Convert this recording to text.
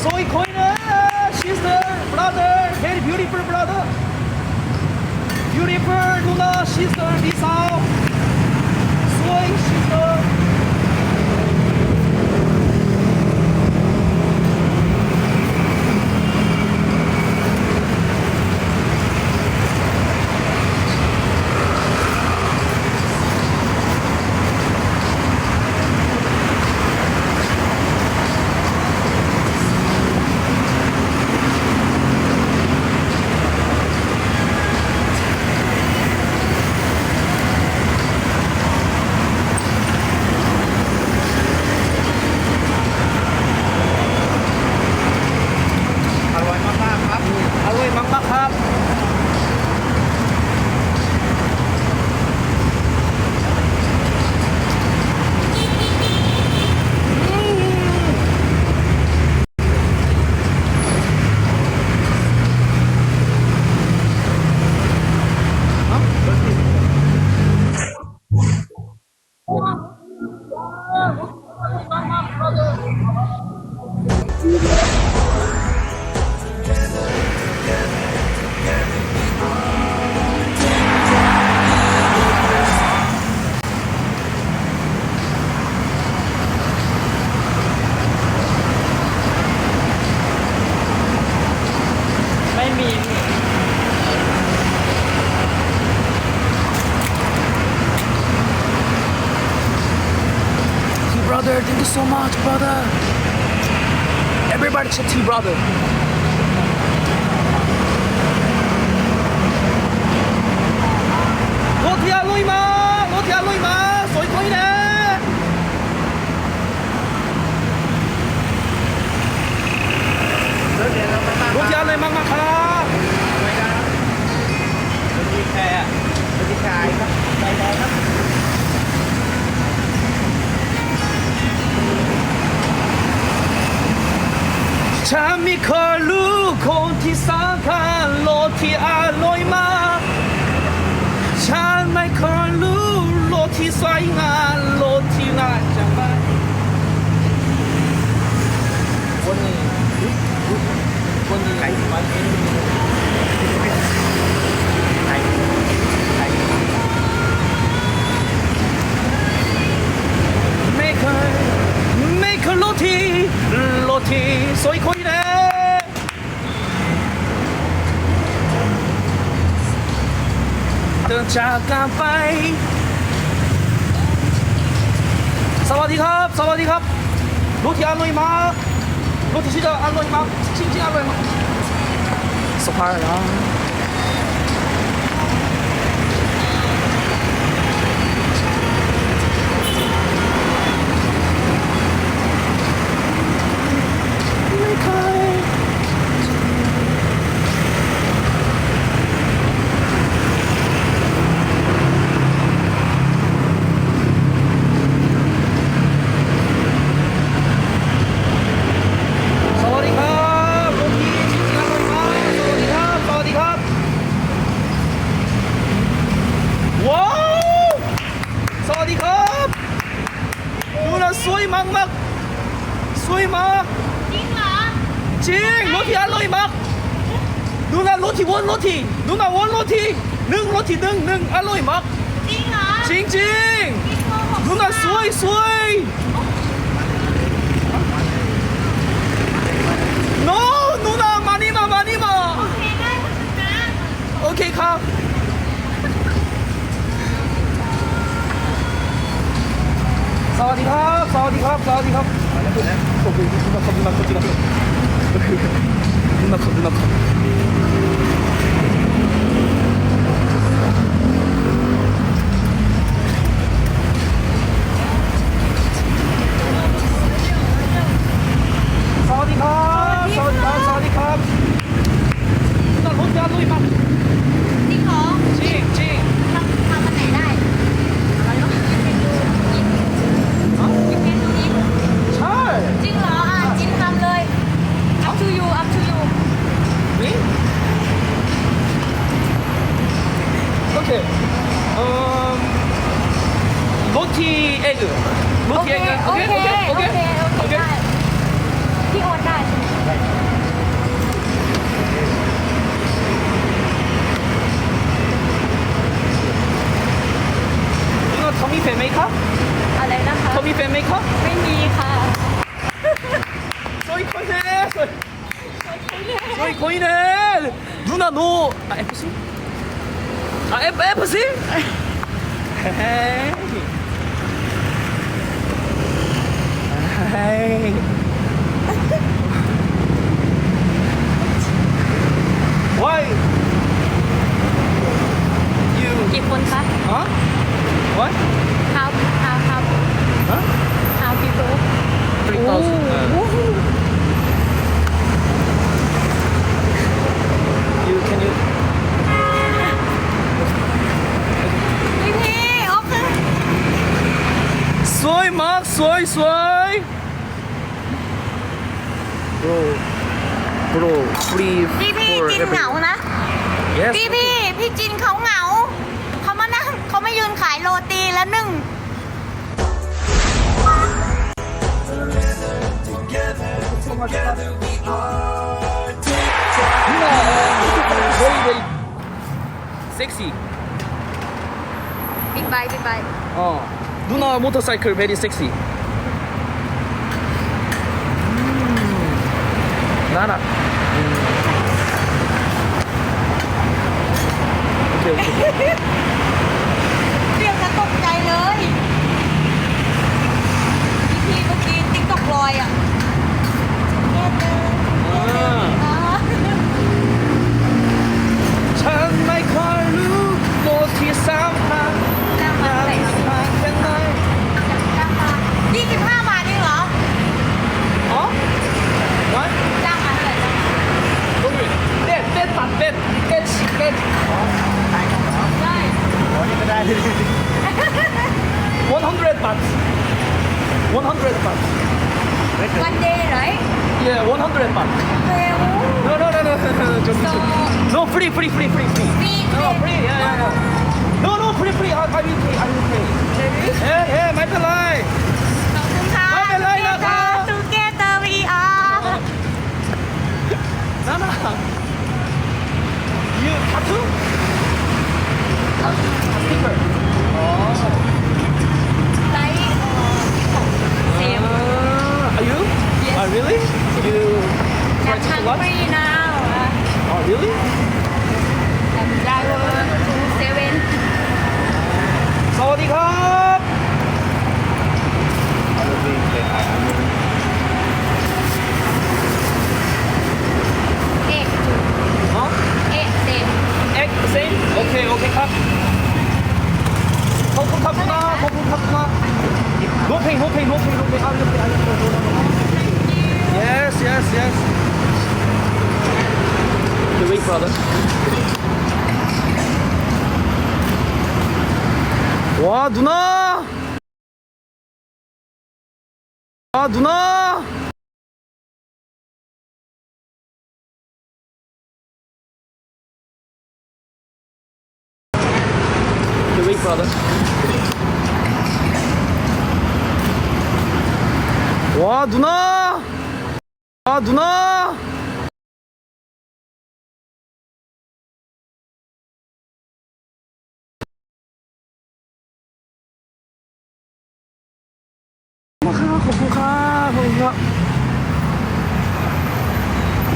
소이 코인은 시스터 브라더 베리 뷰티풀 브라더 뷰티풀 누나 네 시스터 미사오 소이 시스터 so much, brother. Everybody should T, brother. What we are ฉันไม่เคยรู้คนที่สำคัญโลกที่อร่อยมากฉันไม่เคยรู้โลกที่สวยงามโลกที่น่าจะไปวันนี้วันนี้ไข่วันนี้ จากกันไป สวัสดีครับ สวัสดีครับรู้ที่อร่อยมากรู้ที่ชื่ออร่อยมากจริงๆอร่อยมากสบายนะ 로티 알로이 막 누나 로티 원 로티 누나 원 로티 능 로티 능능 알로이 막 จริงเหรอ 징징 มีโกหก 누나 수이 수이 노 누나 마니마 โอ 마니마 เคได้คุณชนะ 오케이 가 사와디캅 사와디캅 사와디캅 ขอบคุณครับขอบคุณครับขอบคุณครับ 눈 아파 눈 아파. โอเค โอเค โอเค โอเค พี่โอนได้เขามีแฟนไหมครับ อะไรนะคะเขามีแฟนไหมครับ ไม่มีค่ะสวยคนเน่สวยสวยคนเน่누나너 FC? 아 F FC? Hey. Why? You. ญี่ปุ่นปะ Huh? What? how how how Huh? how people Three thousand. Uh, โอ้ you can you? พี่พี่โอเค สวยมากสวยสวย free พี่พี่ for จินเหงานะ yes พี่พี่พี่จินเขาเหงา เขามานั่งเขาไม่ยืนขายโรตีแล้วหนึ่ง very very sexy บิ๊กไบค์บิ๊กไบค์ 어 누나 모터사이클 very sexy 음, 나나 ยวเปรียวจะตกใจเลยพี่เมื่อกี้ติ๊กตอกลอยอะ no, free, free, free, free, free. ฟรี No, free, yeah, yeah, yeah. No, no, free, free. I, I will pay, I will pay. Yeah, yeah, my lie. ขอบคุณค่ะ ไม่เป็นไรนะครับ ทูเกเตอร์วีอาร์ 나나. You tattoo? Sticker. ไลท์ของเซม Uh, are you? Yes. Ah, really? You แอ try ป to ทัน what? ฟรีนาว Oh, really? Cut! Okay, okay, cut. Hope you cut. Okay, okay, okay, okay. Yes, yes, yes. Okay, okay, cut. Okay, okay, cut. Okay, okay, cut. Okay, okay, cut. Okay, okay, cut. 와, 누나! 아, 누나! Okay, wait, brother. 와, 누나! 아, 누나!